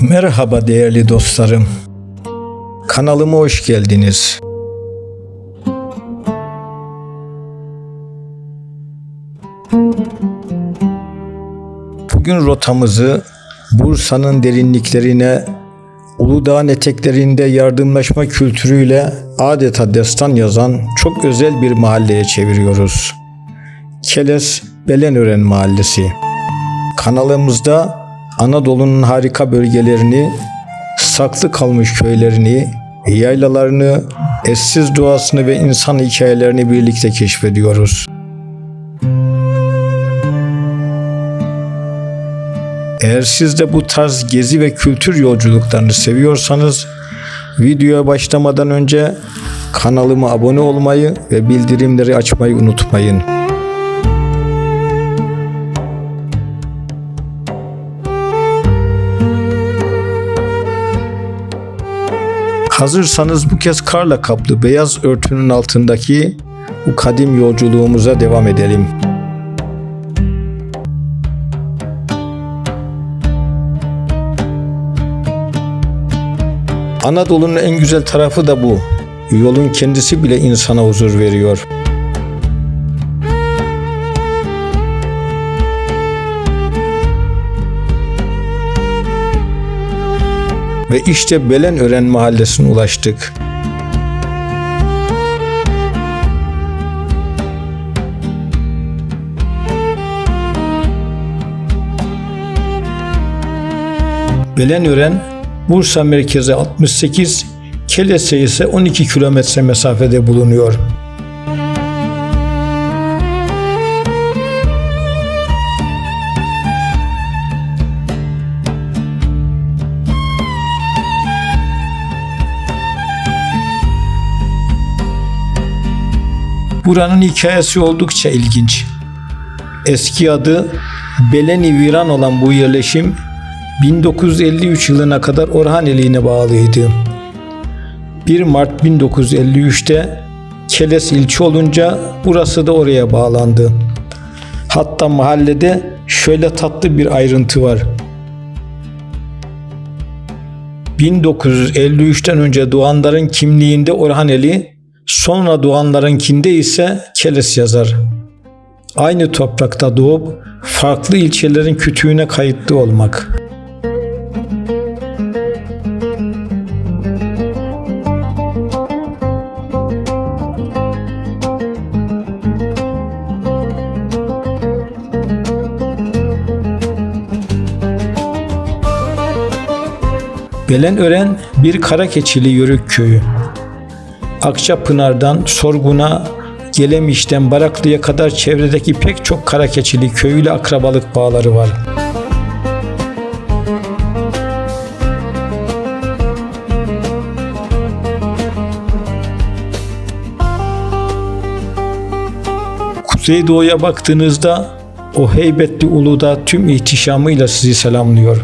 Merhaba değerli dostlarım. Kanalıma hoş geldiniz. Bugün rotamızı Bursa'nın derinliklerine, Uludağ'ın eteklerinde yardımlaşma kültürüyle adeta destan yazan çok özel bir mahalleye çeviriyoruz. Keles Belenören Mahallesi. Kanalımızda Anadolu'nun harika bölgelerini, saklı kalmış köylerini, yaylalarını, eşsiz doğasını ve insan hikayelerini birlikte keşfediyoruz. Eğer siz de bu tarz gezi ve kültür yolculuklarını seviyorsanız videoya başlamadan önce kanalıma abone olmayı ve bildirimleri açmayı unutmayın. Hazırsanız bu kez karla kaplı beyaz örtünün altındaki bu kadim yolculuğumuza devam edelim. Anadolu'nun en güzel tarafı da bu. Yolun kendisi bile insana huzur veriyor. Ve işte Belenören mahallesine ulaştık. Belenören Bursa merkeze 68, Kelese ise 12 kilometre mesafede bulunuyor. Buranın hikayesi oldukça ilginç. Eski adı Beleni Viran olan bu yerleşim 1953 yılına kadar Orhaneli'ne bağlıydı. 1 Mart 1953'te Keles ilçe olunca burası da oraya bağlandı. Hatta mahallede şöyle tatlı bir ayrıntı var. 1953'ten önce doğanların kimliğinde Orhaneli, sonra doğanlarınkinde ise Keles yazar. Aynı toprakta doğup farklı ilçelerin kütüğüne kayıtlı olmak. Belenören bir Karakeçili Yörük köyü. Akçapınar'dan Sorgun'a, Gelemiş'ten Baraklı'ya kadar çevredeki pek çok Karakeçili köyüyle akrabalık bağları var. Kuzeydoğu'ya baktığınızda o heybetli Uludağ tüm ihtişamıyla sizi selamlıyor.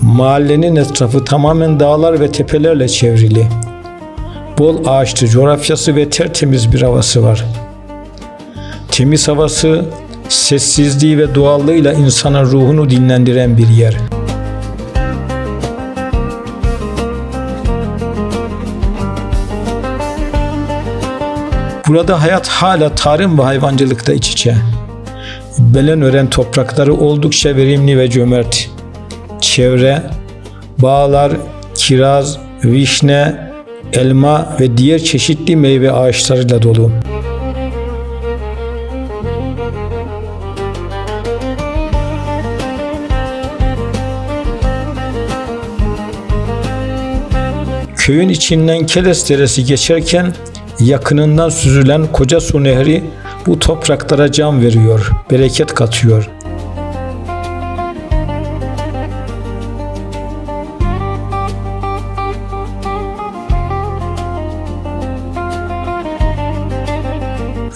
Mahallenin etrafı tamamen dağlar ve tepelerle çevrili. Bol ağaçlı coğrafyası ve tertemiz bir havası var. Temiz havası, sessizliği ve doğallığıyla insanın ruhunu dinlendiren bir yer. Burada hayat hala tarım ve hayvancılıkta iç içe. Belenören toprakları oldukça verimli ve cömert. Çevre, bağlar, kiraz, vişne, elma ve diğer çeşitli meyve ağaçlarıyla dolu. Köyün içinden Keles Deresi geçerken yakınından süzülen Koca Su Nehri bu topraklara can veriyor, bereket katıyor.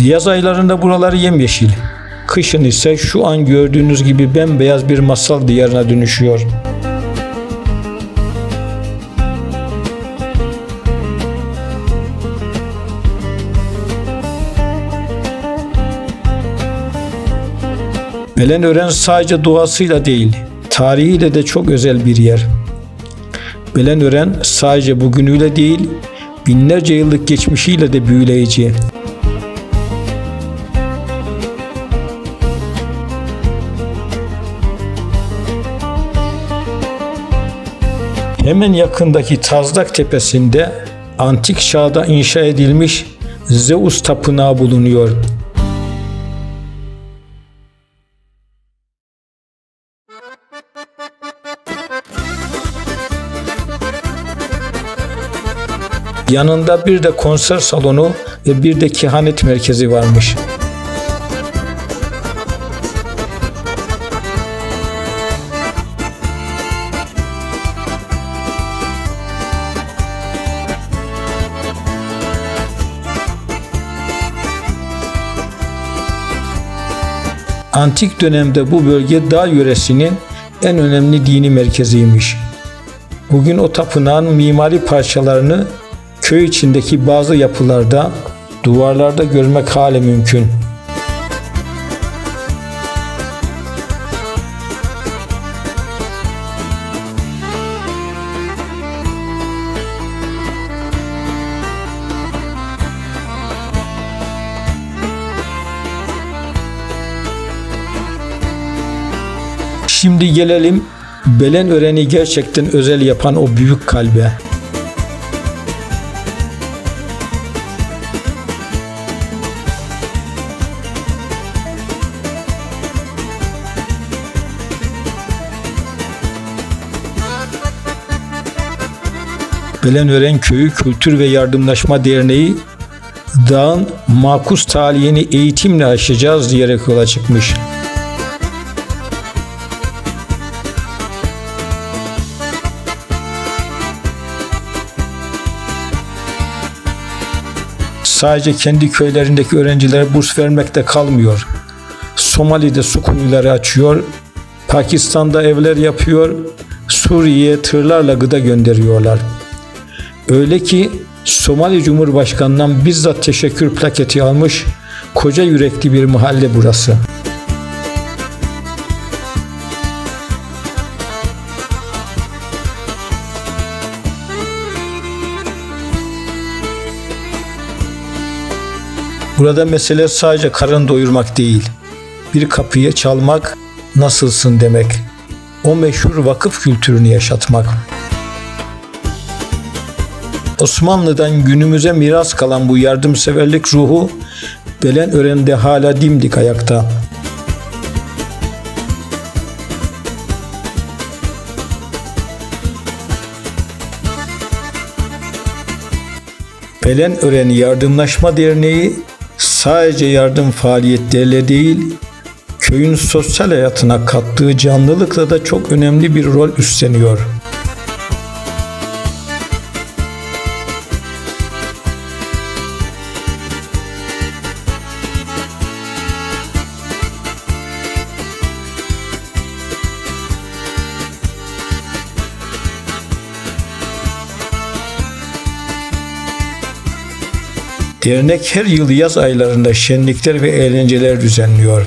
Yaz aylarında buraları yemyeşil. Kışın ise şu an gördüğünüz gibi bembeyaz bir masal diyarına dönüşüyor. Belenören sadece doğasıyla değil, tarihiyle de çok özel bir yer. Belenören sadece bugünüyle değil, binlerce yıllık geçmişiyle de büyüleyici. Hemen yakındaki Tazdak Tepesi'nde antik çağda inşa edilmiş Zeus Tapınağı bulunuyor. Yanında bir de konser salonu ve bir de kehanet merkezi varmış. Antik dönemde bu bölge dağ yöresinin en önemli dini merkeziymiş. Bugün o tapınağın mimari parçalarını köy içindeki bazı yapılarda, duvarlarda görmek hale mümkün. Şimdi gelelim Belen öreni gerçekten özel yapan o büyük kalbe. Belenören Köyü Kültür ve Yardımlaşma Derneği dağın makus talihini eğitimle aşacağız diyerek yola çıkmış. Sadece kendi köylerindeki öğrencilere burs vermekte kalmıyor. Somali'de su kuyuları açıyor, Pakistan'da evler yapıyor, Suriye'ye tırlarla gıda gönderiyorlar. Öyle ki Somali Cumhurbaşkanı'ndan bizzat teşekkür plaketi almış koca yürekli bir mahalle burası. Burada mesele sadece karın doyurmak değil. Bir kapıya çalmak, nasılsın demek. O meşhur vakıf kültürünü yaşatmak. Osmanlı'dan günümüze miras kalan bu yardımseverlik ruhu Belen Ören'de hala dimdik ayakta. Belen Ören Yardımlaşma Derneği sadece yardım faaliyetleriyle değil, köyün sosyal hayatına kattığı canlılıkla da çok önemli bir rol üstleniyor. Dernek her yıl yaz aylarında şenlikler ve eğlenceler düzenliyor.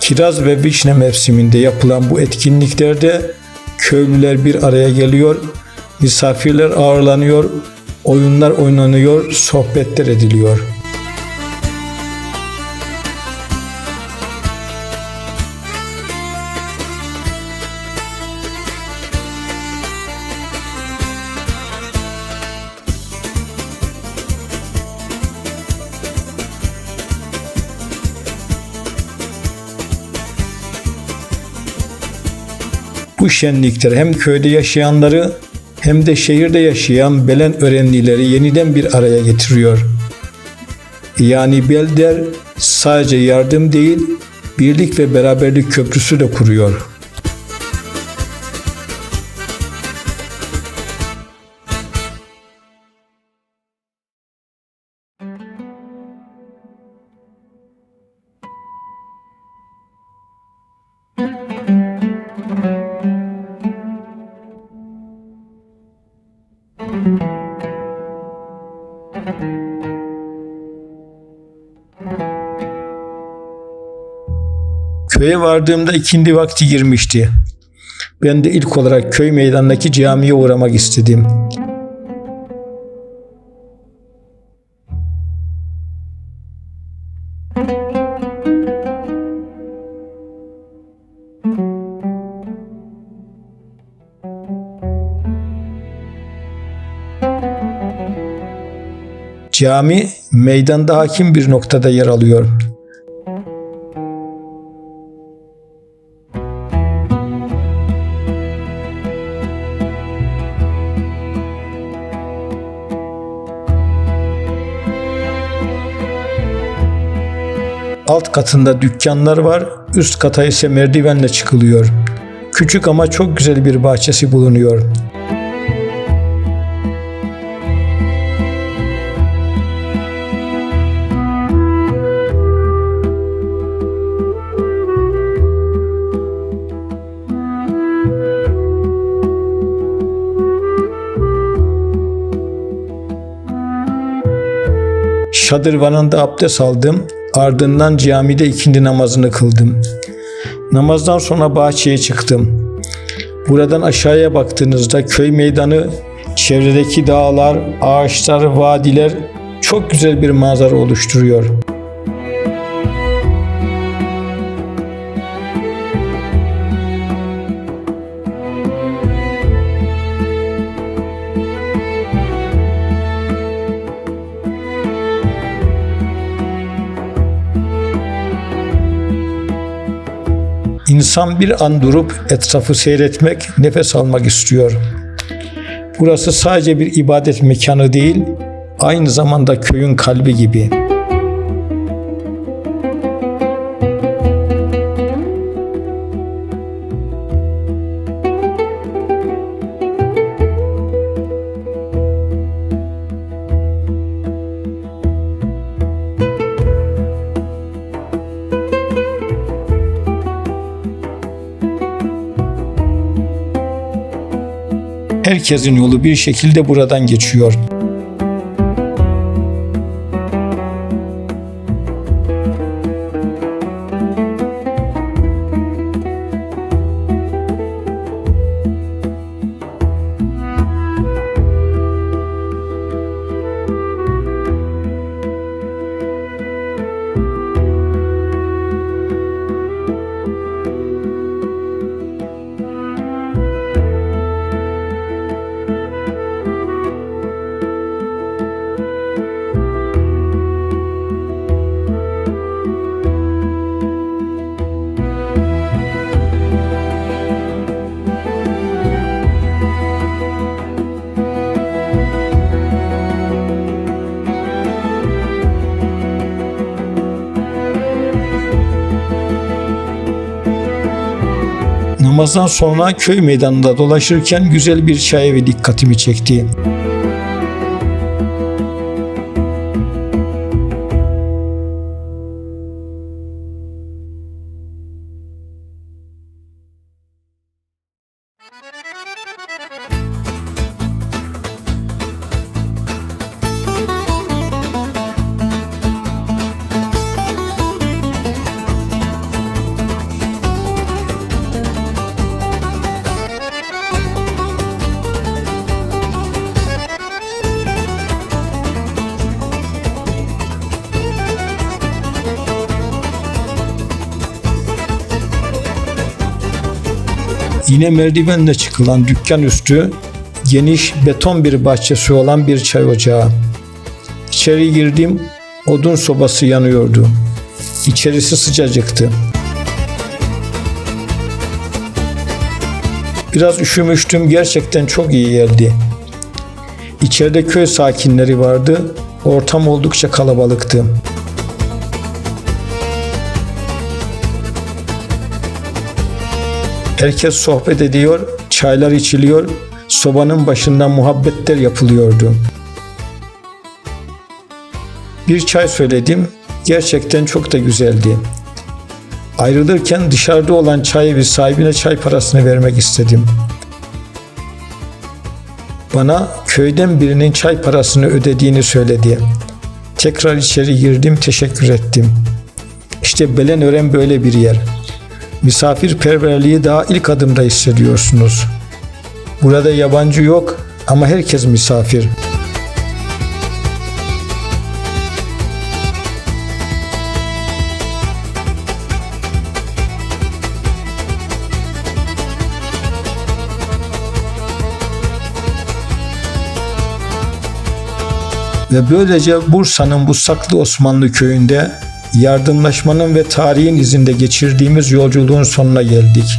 Kiraz ve vişne mevsiminde yapılan bu etkinliklerde köylüler bir araya geliyor, misafirler ağırlanıyor, oyunlar oynanıyor, sohbetler ediliyor. Bu şenlikler hem köyde yaşayanları hem de şehirde yaşayan Belen öğrenlileri yeniden bir araya getiriyor. Yani Belder sadece yardım değil, birlik ve beraberlik köprüsü de kuruyor. Köye vardığımda ikindi vakti girmişti. Ben de ilk olarak köy meydanındaki camiye uğramak istedim. Cami meydanda hakim bir noktada yer alıyor. Alt katında dükkanlar var, üst kata ise merdivenle çıkılıyor. Küçük ama çok güzel bir bahçesi bulunuyor. Şadırvanında abdest aldım. Ardından camide ikindi namazını kıldım. Namazdan sonra bahçeye çıktım. Buradan aşağıya baktığınızda köy meydanı, çevredeki dağlar, ağaçlar, vadiler çok güzel bir manzara oluşturuyor. İnsan bir an durup etrafı seyretmek, nefes almak istiyor. Burası sadece bir ibadet mekanı değil, aynı zamanda köyün kalbi gibi. Herkesin yolu bir şekilde buradan geçiyor. Namazdan sonra köy meydanında dolaşırken güzel bir çay evi dikkatimi çekti. Yine merdivenle çıkılan dükkan üstü geniş beton bir bahçesi olan bir çay ocağı. İçeri girdim, odun sobası yanıyordu. İçerisi sıcacıktı. Biraz üşümüştüm, gerçekten çok iyi geldi. İçeride köy sakinleri vardı, ortam oldukça kalabalıktı. Herkes sohbet ediyor, çaylar içiliyor, sobanın başında muhabbetler yapılıyordu. Bir çay söyledim, gerçekten çok da güzeldi. Ayrılırken dışarıda olan çay evi sahibine çay parasını vermek istedim. Bana köyden birinin çay parasını ödediğini söyledi. Tekrar içeri girdim, teşekkür ettim. İşte Belenören böyle bir yer. Misafirperverliği daha ilk adımda hissediyorsunuz. Burada yabancı yok ama herkes misafir. Ve böylece Bursa'nın bu saklı Osmanlı köyünde yardımlaşmanın ve tarihin izinde geçirdiğimiz yolculuğun sonuna geldik.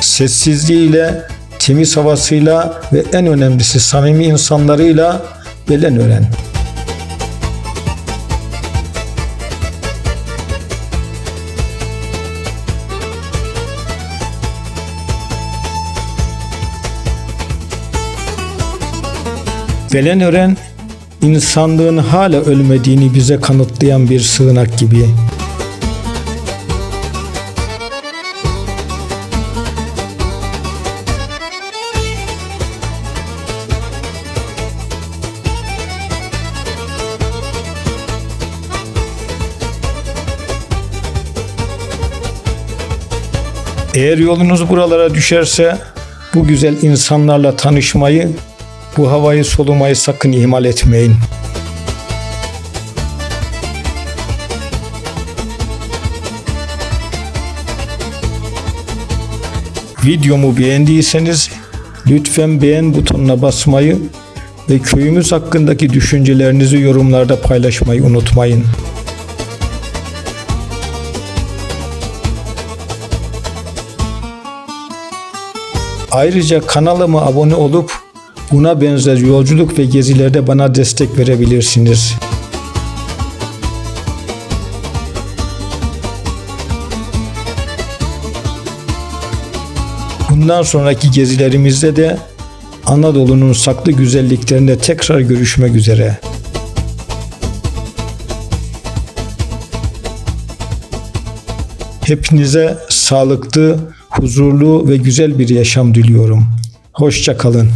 Sessizliğiyle, temiz havasıyla ve en önemlisi samimi insanlarıyla Belenören. Belenören insanlığın hala ölmediğini bize kanıtlayan bir sığınak gibi. Eğer yolunuz buralara düşerse bu güzel insanlarla tanışmayı, bu havayı solumayı sakın ihmal etmeyin. Videomu beğendiyseniz lütfen beğen butonuna basmayı ve köyümüz hakkındaki düşüncelerinizi yorumlarda paylaşmayı unutmayın. Ayrıca kanalıma abone olup buna benzer yolculuk ve gezilerde bana destek verebilirsiniz. Bundan sonraki gezilerimizde de Anadolu'nun saklı güzelliklerinde tekrar görüşmek üzere. Hepinize sağlıklı, huzurlu ve güzel bir yaşam diliyorum. Hoşça kalın.